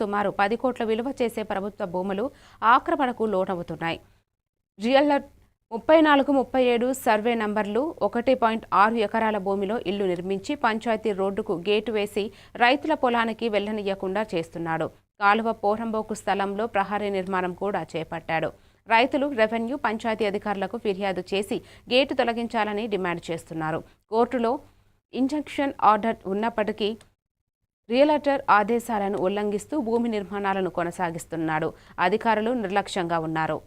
సుమారు పది కోట్ల విలువ చేసే ప్రభుత్వ భూములు ఆక్రమణకు లోనవుతున్నాయి. రియల్లర్ ముప్పై నాలుగు ముప్పై ఏడు సర్వే నంబర్లు ఒకటి పాయింట్ ఆరు ఎకరాల భూమిలో ఇల్లు నిర్మించి పంచాయతీ రోడ్డుకు గేటు వేసి రైతుల పొలానికి వెళ్ళనీయకుండా చేస్తున్నాడు. కాలువ పోరంబోకు స్థలంలో ప్రహరీ నిర్మాణం కూడా చేపట్టాడు. రైతులు రెవెన్యూ పంచాయతీ అధికారులకు ఫిర్యాదు చేసి గేటు తొలగించాలని డిమాండ్ చేస్తున్నారు. కోర్టులో ఇంజంక్షన్ ఆర్డర్ ఉన్నప్పటికీ రియలటర్ ఆదేశాలను ఉల్లంఘిస్తూ భూమి నిర్మాణాలను కొనసాగిస్తున్నాడు. అధికారులు నిర్లక్ష్యంగా ఉన్నారు.